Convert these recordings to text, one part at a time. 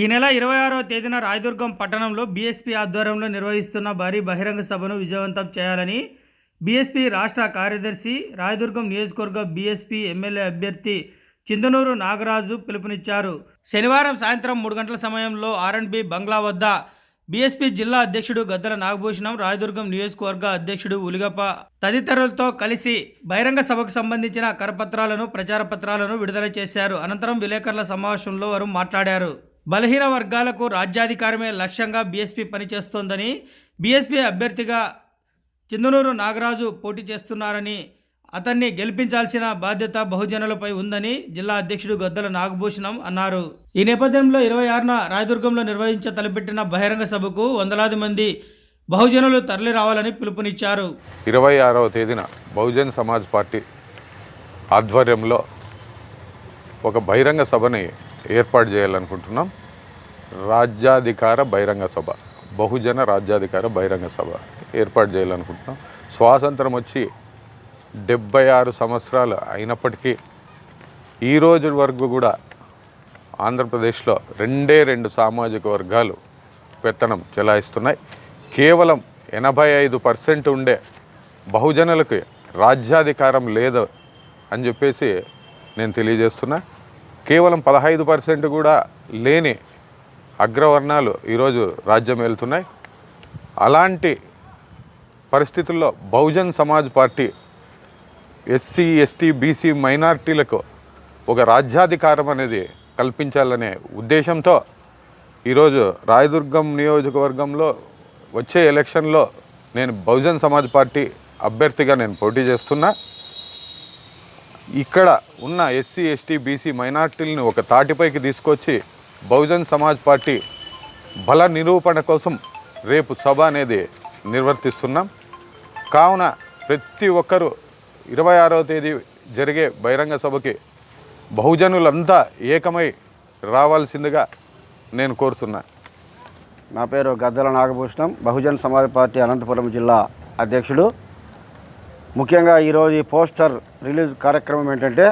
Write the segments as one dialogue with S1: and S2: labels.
S1: ఈ నెల ఇరవై ఆరో తేదీన రాయదుర్గం పట్టణంలో బీఎస్పీ ఆధ్వర్యంలో నిర్వహిస్తున్న భారీ బహిరంగ సభను విజయవంతం చేయాలని బీఎస్పీ రాష్ట్ర కార్యదర్శి రాయదుర్గం నియోజకవర్గ బీఎస్పీ ఎమ్మెల్యే అభ్యర్థి చిందనూరు నాగరాజు పిలుపునిచ్చారు. శనివారం సాయంత్రం మూడు గంటల సమయంలో ఆర్ఎండ్బి బంగ్లా వద్ద బీఎస్పీ జిల్లా అధ్యక్షుడు గద్దల నాగభూషణం రాయదుర్గం నియోజకవర్గ అధ్యక్షుడు ఉలిగప్ప తదితరులతో కలిసి బహిరంగ సభకు సంబంధించిన కరపత్రాలను ప్రచార పత్రాలను విడుదల చేశారు. అనంతరం విలేకరుల సమావేశంలో వారు మాట్లాడారు. బలహీన వర్గాలకు రాజ్యాధికారమే లక్ష్యంగా బీఎస్పీ పనిచేస్తోందని బీఎస్పీ అభ్యర్థిగా చిందనూరు నాగరాజు పోటీ చేస్తున్నారని అతన్ని గెలిపించాల్సిన బాధ్యత బహుజనులపై ఉందని జిల్లా అధ్యక్షుడు గద్దల నాగభూషణం అన్నారు. ఈ నేపథ్యంలో ఇరవై ఆరున రాయదుర్గంలో నిర్వహించ తలపెట్టిన బహిరంగ సభకు వందలాది మంది బహుజనులు తరలి రావాలని పిలుపునిచ్చారు.
S2: ఇరవై ఆరవ తేదీన బహుజన్ సమాజ్ పార్టీ ఆధ్వర్యంలో ఒక బహిరంగ సభని ఏర్పాటు చేయాలనుకుంటున్నాం. రాజ్యాధికార బహిరంగ సభ బహుజన రాజ్యాధికార బహిరంగ సభ ఏర్పాటు చేయాలనుకుంటున్నాం. స్వాతంత్రం వచ్చి డెబ్బై ఆరు సంవత్సరాలు అయినప్పటికీ ఈ రోజు వరకు కూడా ఆంధ్రప్రదేశ్లో రెండే రెండు సామాజిక వర్గాలు పెత్తనం చెలాయిస్తున్నాయి. కేవలం ఎనభై ఐదు పర్సెంట్ ఉండే బహుజనులకి రాజ్యాధికారం లేదు అని చెప్పేసి నేను తెలియజేస్తున్నా. కేవలం పదహైదు పర్సెంట్ కూడా లేని అగ్రవర్ణాలు ఈరోజు రాజ్యం వెళ్తున్నాయి. అలాంటి పరిస్థితుల్లో Bahujan Samaj party SC ST BC మైనార్టీలకు ఒక రాజ్యాధికారం అనేది కల్పించాలనే ఉద్దేశంతో ఈరోజు రాయదుర్గం నియోజకవర్గంలో వచ్చే ఎలక్షన్లో నేను బహుజన్ సమాజ్ పార్టీ అభ్యర్థిగా నేను పోటీ చేస్తున్నా. ఇక్కడ ఉన్న ఎస్సీ ఎస్టీ బీసీ మైనార్టీలను ఒక తాటిపైకి తీసుకొచ్చి బహుజన్ సమాజ్ పార్టీ బల నిరూపణ కోసం రేపు సభ అనేది నిర్వర్తిస్తున్నాం. కావున ప్రతి ఒక్కరూ ఇరవై ఆరవ తేదీ జరిగే బహిరంగ సభకి బహుజనులంతా ఏకమై రావాల్సిందిగా నేను కోరుతున్నా.
S3: నా పేరు గద్దల నాగభూషణం. బహుజన్ సమాజ్ పార్టీ అనంతపురం జిల్లా అధ్యక్షుడు. ముఖ్యంగా ఈరోజు ఈ పోస్టర్ రిలీజ్ కార్యక్రమం ఏంటంటే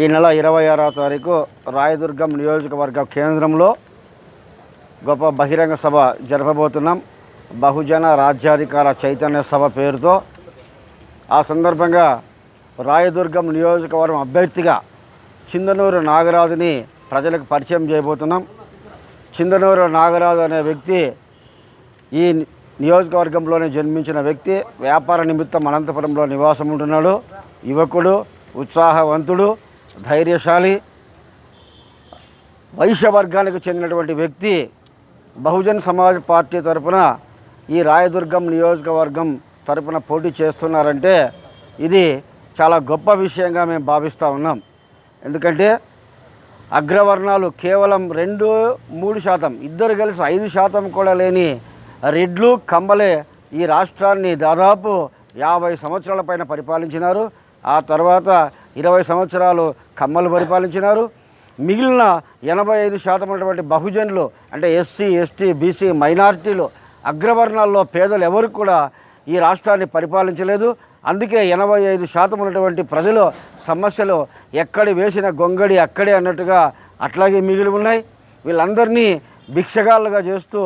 S3: ఈ నెల ఇరవై ఆరో తారీఖు రాయదుర్గం నియోజకవర్గ కేంద్రంలో గొప్ప బహిరంగ సభ జరపబోతున్నాం. బహుజన రాజ్యాధికార చైతన్య సభ పేరుతో. ఆ సందర్భంగా రాయదుర్గం నియోజకవర్గం అభ్యర్థిగా చిందనూరు నాగరాజుని ప్రజలకు పరిచయం చేయబోతున్నాం. చిందనూరు నాగరాజు అనే వ్యక్తి ఈ నియోజకవర్గంలోనే జన్మించిన వ్యక్తి వ్యాపార నిమిత్తం అనంతపురంలో నివాసం ఉంటున్నాడు. యువకుడు ఉత్సాహవంతుడు ధైర్యశాలి వైశ్య వర్గానికి చెందినటువంటి వ్యక్తి బహుజన్ సమాజ్ పార్టీ తరపున ఈ రాయదుర్గం నియోజకవర్గం తరపున పోటీ చేస్తున్నారంటే ఇది చాలా గొప్ప విషయంగా మేము భావిస్తూ ఉన్నాం. ఎందుకంటే అగ్రవర్ణాలు కేవలం రెండు మూడు శాతం ఇద్దరు కలిసి ఐదు శాతం కూడా లేని రెడ్లు కంబలే ఈ రాష్ట్రాన్ని దాదాపు యాభై సంవత్సరాల పైన పరిపాలించినారు. ఆ తర్వాత ఇరవై సంవత్సరాలు కమ్మలు పరిపాలించినారు. మిగిలిన ఎనభై ఐదు శాతం ఉన్నటువంటి బహుజనులు అంటే ఎస్సీ ఎస్టీ బీసీ మైనారిటీలు అగ్రవర్ణాల్లో పేదలు ఎవరు కూడా ఈ రాష్ట్రాన్ని పరిపాలించలేదు. అందుకే ఎనభై ఐదు శాతం ఉన్నటువంటి ప్రజలు సమస్యలు ఎక్కడి వేసిన గొంగడి అక్కడే అన్నట్టుగా అట్లాగే మిగిలి ఉన్నాయి. వీళ్ళందరినీ భిక్షగాళ్ళుగా చేస్తూ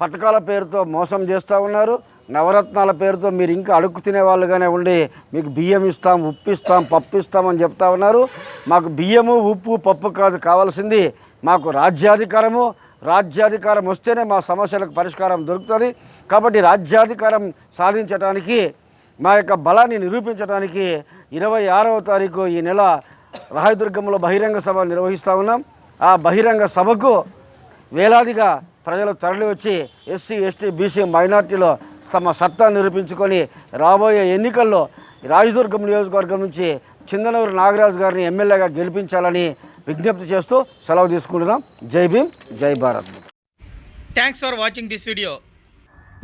S3: పథకాల పేరుతో మోసం చేస్తూ ఉన్నారు. నవరత్నాల పేరుతో మీరు ఇంకా అడుక్కు తినే వాళ్ళుగానే ఉండి మీకు బియ్యం ఇస్తాం ఉప్పు ఇస్తాం పప్పు ఇస్తామని చెప్తా ఉన్నారు. మాకు బియ్యము ఉప్పు పప్పు కాదు కావాల్సింది మాకు రాజ్యాధికారము. రాజ్యాధికారం వస్తేనే మా సమస్యలకు పరిష్కారం దొరుకుతుంది. కాబట్టి రాజ్యాధికారం సాధించడానికి మా యొక్క బలాన్ని నిరూపించడానికి ఇరవై ఆరవ తారీఖు ఈ నెల రాయదుర్గంలో బహిరంగ సభ నిర్వహిస్తూ ఉన్నాం. ఆ బహిరంగ సభకు వేలాదిగా ప్రజలు తరలి వచ్చి ఎస్సీ ఎస్టీ బీసీ మైనార్టీలో తమ సత్తా నిరూపించుకొని రాబోయే ఎన్నికల్లో రాయదుర్గం నియోజకవర్గం నుంచి చిందనూరు నాగరాజు గారిని ఎమ్మెల్యేగా గెలిపించాలని విజ్ఞప్తి చేస్తూ సెలవు తీసుకుంటున్నాం. జై భీమ్ జై Bharat.
S1: Thanks for watching this video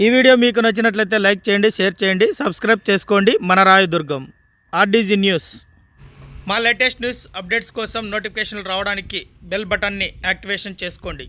S1: ఈ వీడియో మీకు నచ్చినట్లయితే లైక్ చేయండి షేర్ చేయండి సబ్స్క్రైబ్ చేసుకోండి. మన రాయదుర్గం ఆర్డీజీ న్యూస్. మా లేటెస్ట్ న్యూస్ అప్డేట్స్ కోసం నోటిఫికేషన్లు రావడానికి బెల్ బటన్ని యాక్టివేషన్ చేసుకోండి.